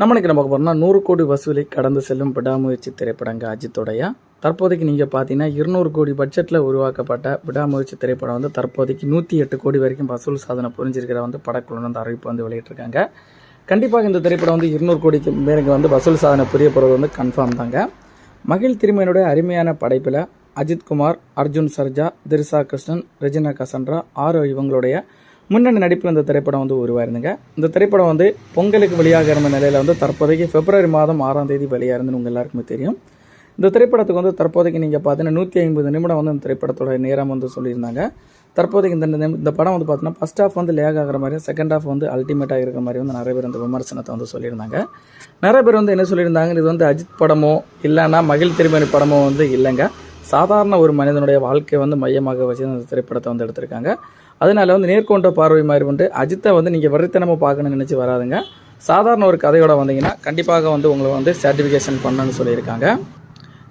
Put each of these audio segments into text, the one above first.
நம்ம இன்னைக்கு நம்ம போகிறோம்னா நூறு கோடி வசூலை கடந்து செல்லும் விடாமுயற்சி திரைப்படங்க அஜித்துடைய தற்போதைக்கு நீங்கள் பார்த்தீங்கன்னா இருநூறு கோடி பட்ஜெட்டில் உருவாக்கப்பட்ட விடாமுயற்சி திரைப்படம் வந்து தற்போதைக்கு நூற்றி எட்டு கோடி வரைக்கும் வசூல் சாதனை புரிஞ்சிருக்கிற வந்து படக்குழு வந்து அறிவிப்பு வந்து வெளியிட்டிருக்காங்க. கண்டிப்பாக இந்த திரைப்படம் வந்து இருநூறு கோடிக்கு மேலே வந்து வசூல் சாதனை புரிய போகிறது வந்து கன்ஃபார்ம் தாங்க. மகிழ் திருமையனுடைய அருமையான படைப்பில் அஜித்குமார் அர்ஜுன் சர்ஜா திரிசா கிருஷ்ணன் ரெஜினா கசன்ரா ஆரோ இவங்களுடைய முன்னணி நடிப்பில் இந்த திரைப்படம் வந்து உருவாயிருந்துங்க. இந்த திரைப்படம் வந்து பொங்கலுக்கு வெளியாக இருந்த நிலையில் வந்து தற்போதைக்கு பிப்ரவரி மாதம் ஆறாம் தேதி வெளியாயிருந்துன்னு உங்கள் எல்லாருக்குமே தெரியும். இந்த திரைப்படத்துக்கு வந்து தற்போதைக்கு நீங்கள் பார்த்தீங்கன்னா நூற்றி ஐம்பது நிமிடம் வந்து இந்த திரைப்படத்தோட நேரம் வந்து சொல்லியிருந்தாங்க. தற்போதைக்கு இந்த இந்த படம் வந்து பார்த்தீங்கன்னா ஃபஸ்ட் ஹாஃப் வந்து லேக் ஆகிற மாதிரியும் செகண்ட் ஹாஃப் வந்து அல்டிமேட்டாக இருக்கிற மாதிரி வந்து நிறைய பேர் இந்த விமர்சனத்தை வந்து சொல்லியிருந்தாங்க. நிறைய பேர் வந்து என்ன சொல்லியிருந்தாங்க இது வந்து அஜித் படமோ இல்லைன்னா மகிழ் திருமணி படமோ வந்து இல்லைங்க. சாதாரண ஒரு மனிதனுடைய வாழ்க்கையை வந்து மையமாக வச்சு அந்த திரைப்படத்தை வந்து எடுத்திருக்காங்க. அதனால வந்து நேர்கொண்ட பார்வை மாதிரி வந்து அஜித்தை வந்து நீங்கள் வெறித்தனமாக பார்க்கணும்னு நினச்சி வராதுங்க. சாதாரண ஒரு கதையோட வந்தீங்கன்னா கண்டிப்பாக வந்து உங்களை வந்து சர்டிஃபிகேஷன் பண்ணணும்னு சொல்லியிருக்காங்க.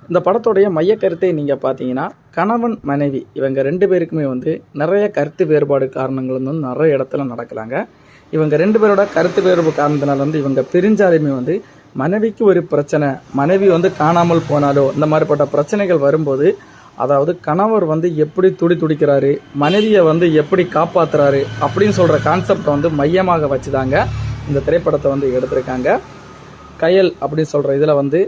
இந்த படத்துடைய மைய கருத்தை நீங்கள் பார்த்தீங்கன்னா கணவன் மனைவி இவங்க ரெண்டு பேருக்குமே வந்து நிறைய கருத்து வேறுபாடு காரணங்கள் வந்து நிறைய இடத்துல நடக்கலாங்க. இவங்க ரெண்டு பேரோட கருத்து வேறுபாடு காரணத்தினால வந்து இவங்க பிரிஞ்சாலுமே வந்து மனைவிக்கு ஒரு பிரச்சனை மனைவி வந்து காணாமல் போனாலோ இந்த மாதிரிப்பட்ட பிரச்சனைகள் வரும்போது அதாவது கணவர் வந்து எப்படி துடி துடிக்கிறாரு மனைவியை வந்து எப்படி காப்பாற்றுறாரு அப்படின்னு சொல்கிற கான்செப்டை வந்து மையமாக வச்சுதாங்க இந்த திரைப்படத்தை வந்து எடுத்திருக்காங்க. கயல் அப்படின்னு சொல்கிற இதில் வந்து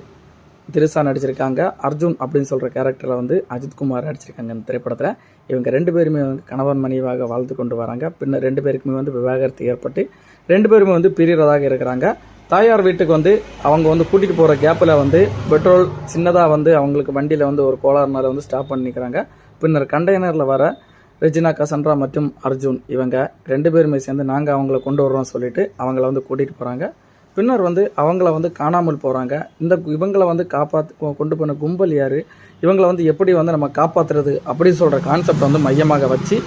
திரிசா நடிச்சிருக்காங்க அர்ஜுன் அப்படின்னு சொல்கிற கேரக்டரில் வந்து அஜித்குமார் நடிச்சிருக்காங்க இந்த திரைப்படத்தில். இவங்க ரெண்டு பேருமே வந்து கணவன் மனைவியாக வாழ்ந்து கொண்டு வராங்க. பின்னர் ரெண்டு பேருக்குமே வந்து விவாகரத்து ஏற்பட்டு ரெண்டு பேருமே வந்து பிரியறதாக இருக்கிறாங்க. தாயார் வீட்டுக்கு வந்து அவங்க வந்து கூட்டிகிட்டு போகிற கேப்பில் வந்து பெட்ரோல் சின்னதாக வந்து அவங்களுக்கு வண்டியில் வந்து ஒரு கோளாறுனால வந்து ஸ்டாப் பண்ணி நிற்கிறாங்க பின்னர் கண்டெய்னரில் வர ரெஜினா கசன்ரா மற்றும் அர்ஜுன் இவங்க ரெண்டு பேருமே சேர்ந்து நாங்கள் அவங்கள கொண்டு வர்றோம் சொல்லிட்டு அவங்கள வந்து கூட்டிகிட்டு போகிறாங்க பின்னர் வந்து அவங்கள வந்து காணாமல் போகிறாங்க இந்த இவங்களை வந்து காப்பாற்று கொண்டு போன கும்பல் யார்? இவங்களை வந்து எப்படி வந்து நம்ம காப்பாற்றுறது அப்படின்னு சொல்கிற கான்செப்ட் வந்து மையமாக வச்சு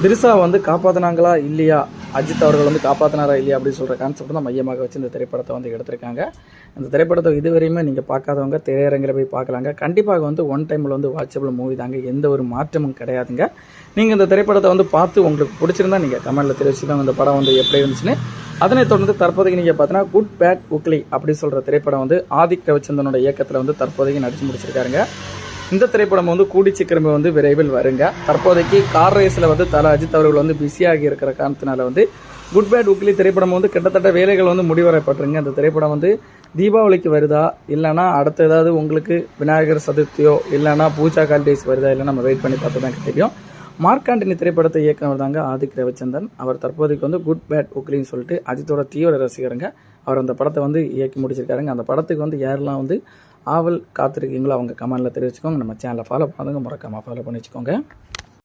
திரிசா வந்து காப்பாற்றினாங்களா இல்லையா அஜித் அவர்கள் வந்து காப்பாற்றினாரா இல்லையா அப்படின்னு சொல்கிற கான்செப்ட் தான் மையமாக வச்சு இந்த திரைப்படத்தை வந்து எடுத்திருக்காங்க. இந்த திரைப்படத்தை இதுவரையுமே நீங்கள் பார்க்காதவங்க திரையரங்கில் போய் பார்க்கலாங்க. கண்டிப்பாக வந்து ஒன் டைமில் வந்து வாட்சபிள் மூவி தாங்க. எந்த ஒரு மாற்றமும் கிடையாதுங்க. நீங்கள் இந்த திரைப்படத்தை வந்து பார்த்து உங்களுக்கு பிடிச்சிருந்தா நீங்கள் கமெண்டில் தெரிவிச்சுக்கோங்க. இந்த படம் வந்து எப்படி இருந்துச்சுன்னு. அதனைத் தொடர்ந்து தற்போதைக்கு நீங்கள் பார்த்தீங்கன்னா குட் பேட் உக்லி அப்படி சொல்கிற திரைப்படம் வந்து ஆதிக் ரவிச்சந்தனோட இயக்கத்தில் வந்து தற்போதைக்கு நடிச்சு முடிச்சிருக்காருங்க. இந்த திரைப்படம் வந்து கூடி சீக்கிரமே வந்து விரைவில் வருங்க. தற்போதைக்கு கார் ரேஸில் வந்து தல அஜித் அவர்கள் வந்து பிஸியாகி இருக்கிற காரணத்தினால வந்து குட் பேட் உக்லி திரைப்படம் வந்து கிட்டத்தட்ட வேலைகள் வந்து முடிவரப்பட்டுருங்க அந்த திரைப்படம் வந்து தீபாவளிக்கு வருதா இல்லைனா அடுத்த ஏதாவது உங்களுக்கு விநாயகர் சதுர்த்தியோ இல்லைனா பூஜா ஹாலிடேஸ் வருதா இல்லை நம்ம வெயிட் பண்ணி பார்த்து தான் தெரியும். மார்க்காண்டினி திரைப்படத்தை இயக்குனர் தாங்க ஆதிக் ரவிச்சந்தன் அவர் தற்போதைக்கு வந்து குட் பேட் உக்லின்னு சொல்லிட்டு அஜித்தோட தீவிர ரசிகருங்க. அவர் அந்த படத்தை வந்து இயக்கி முடிச்சிருக்காருங்க. அந்த படத்துக்கு வந்து யாரெல்லாம் வந்து ஆவல் காத்திருக்கீங்களோ அவங்க கமெண்டில் தெரிவிச்சுக்கோங்க. நம்ம சேனலை ஃபாலோ பண்ணுங்க மறக்காமல் ஃபாலோ பண்ணி வச்சுக்கோங்க.